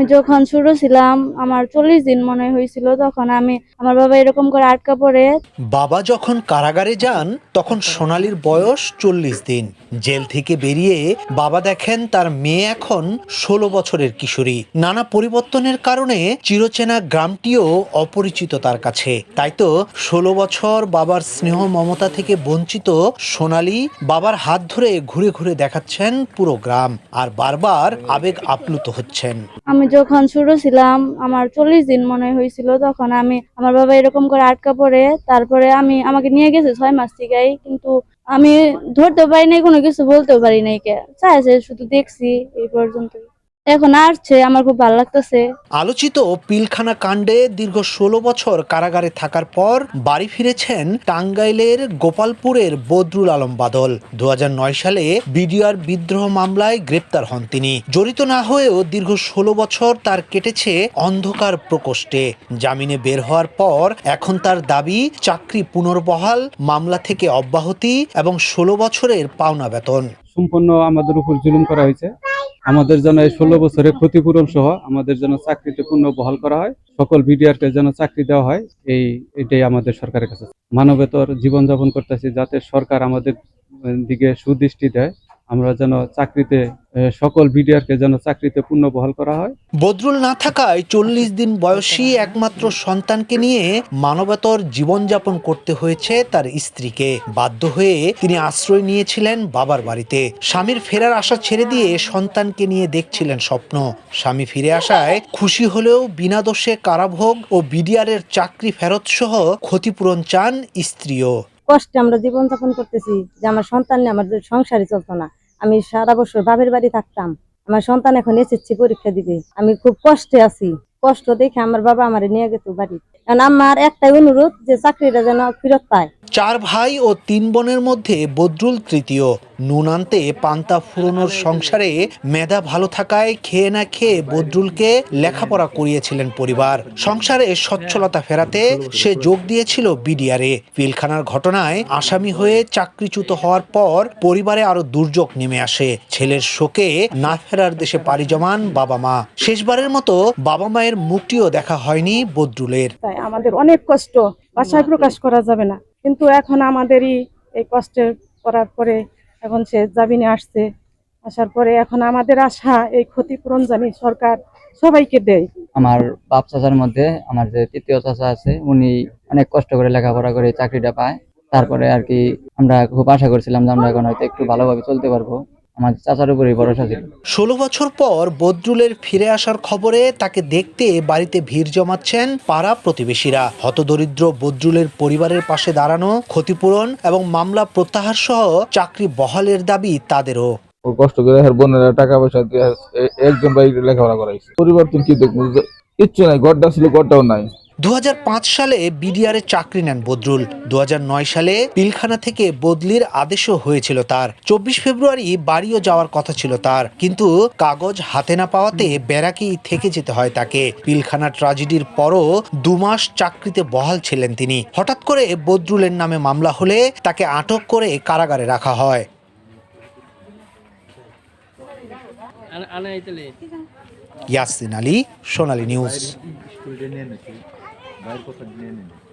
আমি যখন ছোট ছিলাম আমার চল্লিশ দিন মনে হয়েছিল তখন আমি আমার বাবা এরকম করে আটকা পড়ে। বাবা যখন কারাগারে যান তখন সোনালীর বয়স চল্লিশ দিন। জেল থেকে বেরিয়ে বাবা দেখেন তার মেয়ে এখন ষোলো বছরের কিশোরী। নানা পরিবর্তনের কারণে চিরচেনা গ্রামটিও অপরিচিত তার কাছে। তাই তো ষোলো বছর বাবার স্নেহ মমতা থেকে বঞ্চিত সোনালি বাবার হাত ধরে ঘুরে ঘুরে দেখাচ্ছেন পুরো গ্রাম আর বারবার আবেগ আপ্লুত হচ্ছেন। আমি যখন ছোট ছিলাম, আমার চল্লিশ দিন মনে হয়েছিল, তখন আমি আমার বাবা এরকম করে আটকা পড়ে, তারপরে আমি আমাকে নিয়ে গেছে ছয় মাস থেকেই, কিন্তু আমি ধরতে পারি নাই, কোনো কিছু বলতেও পারি নাই কে। চাইছে শুধু দেখছি, এই পর্যন্ত এখন আসছে আমার খুব ভালো লাগতেছে। আলোচিত পিলখানা কাণ্ডে দীর্ঘ ষোলো বছর কারাগারে থাকার পর বাড়ি ফিরেছেন টাঙ্গাইলের গোপালপুরের বদরুল আলম বাদল। দু সালে বিডিআর বিদ্রোহ মামলায় গ্রেপ্তার হন তিনি। জড়িত না হয়েও দীর্ঘ ষোলো বছর তার কেটেছে অন্ধকার প্রকোষ্ঠে। জামিনে বের হওয়ার পর এখন তার দাবি চাকরি পুনর্বহাল মামলা থেকে অব্যাহতি এবং ষোলো বছরের পাওনা বেতন। সম্পূর্ণ আমাদের উপর জুলুম করা হয়েছে। আমাদের জন্য এই ষোলো বছরে ক্ষতিপূরণ সহ আমাদের জন্য চাকরিতে পূর্ণ বহাল করা হয়, সকল বিডিআরকে যেন চাকরি দেওয়া হয়, এই, এটাই আমাদের সরকারের কাছে। মানবেতর জীবনযাপন করতেছি যাতে সরকার আমাদের দিকে সুদৃষ্টি দেয়, আমরা যেন চাকরিতে সকল বিডিআরকে যেন চাকরিতে পূর্ণ বহাল করা হয়। বদরুল না থাকায় চল্লিশ দিন বয়সী একমাত্র সন্তানকে নিয়ে মানবতর জীবনযাপন করতে হয়েছে তার স্ত্রীকে। বাধ্য হয়ে তিনি আশ্রয় নিয়েছিলেন বাবার বাড়িতে। স্বামীর ফেরার আশা ছেড়ে দিয়ে সন্তানকে নিয়ে দেখছিলেন স্বপ্ন। স্বামী ফিরে আসায় খুশি হলেও বিনা দোষে কারাভোগ ও বিডিআরের চাকরি ফেরত সহ ক্ষতিপূরণ চান স্ত্রীও। কষ্টে আমরা জীবন যাপন করতেছি যে আমার সন্তান নিয়ে আমার সংসারই চলতো না। আমি সারা বছর বাপের বাড়ি থাকতাম। আমার সন্তান এখন এসেছি পরীক্ষা দিবে। আমি খুব কষ্টে আছি। কষ্ট দেখে আমার বাবা আমার নিয়ে গেত বাড়ি আমার একটাই অনুরোধ যে চাকরিটা যেন ফেরত পায়। চার ভাই ও তিন বোনের মধ্যে বদরুল তৃতীয়। নুন আনতে পান্তা ফুরনোর সংসারে মেধা ভালো থাকায় খেয়ে না খেয়ে বদরুলকে লেখাপড়া করিয়েছিলেন পরিবার। সংসারে সচ্ছলতা ফেরাতে সে যোগ দিয়েছিল বিডিআরে। পিলখানার ঘটনায় আসামি হয়ে চাকরিচ্যুত হওয়ার পর পরিবারে আরও দুর্যোগ নেমে আসে। ছেলের শোকে না ফেরার দেশে পাড়ি জমান বাবা মা। শেষবারের মতো বাবা মায়ের মুখটিও দেখা হয়নি বদরুলের। তাই আমাদের অনেক কষ্ট ভাষায় প্রকাশ করা যাবে না। কিন্তু এখন আমাদেরই এই কষ্টের করার পরে এখন সে জামিনে আসছে। আসার পরে এখন আমাদের আশা এই ক্ষতিপূরণ জানি সরকার সবাইকে দেয়। আমার বাপ চাচার মধ্যে আমার যে তৃতীয় চাচা আছে উনি অনেক কষ্ট করে লেখাপড়া করে চাকরিটা পায়। তারপরে আর কি আমরা খুব আশা করছিলাম যে আমরা এখন হয়তো একটু ভালোভাবে চলতে পারব। আমার চাচার উপরেই ভরসা ছিল। ষোলো বছর পর বদরুলের ফিরে আসার খবরে তাকে দেখতে বাড়িতে ভিড় জমাচ্ছেন পাড়া প্রতিবেশীরা। হতদরিদ্র বদরুলের পরিবারের পাশে দাঁড়ানো ক্ষতিপূরণ এবং মামলা প্রত্যাহার সহ চাকরি বহালের দাবি তাদেরও। ও কষ্ট করে আর বোনেরা টাকা পয়সা দিয়ে একজন লেখাপড়া করাইছে। পরিবর্তন কি দেখব? যে কিচ্ছু নাই গড্ডা ছিল গড্ডাও নাই। দু হাজার পাঁচ সালে বিডিআরে চাকরি নেন বদরুল। দু হাজার নয় সালে পিলখানা থেকে বদলির আদেশও হয়েছিল তার। চব্বিশ ফেব্রুয়ারি বাড়িও যাওয়ার কথা ছিল তার। কিন্তু কাগজ হাতে না পাওয়াতে ব্যারাকেই থেকে যেতে হয় তাকে। পিলখানা ট্রাজেডির পরও দু মাস চাকরিতে বহাল ছিলেন তিনি। হঠাৎ করে বদরুলের নামে মামলা হলে তাকে আটক করে কারাগারে রাখা হয়। Yasin Ali Sonali news. Bayad po sa dinin.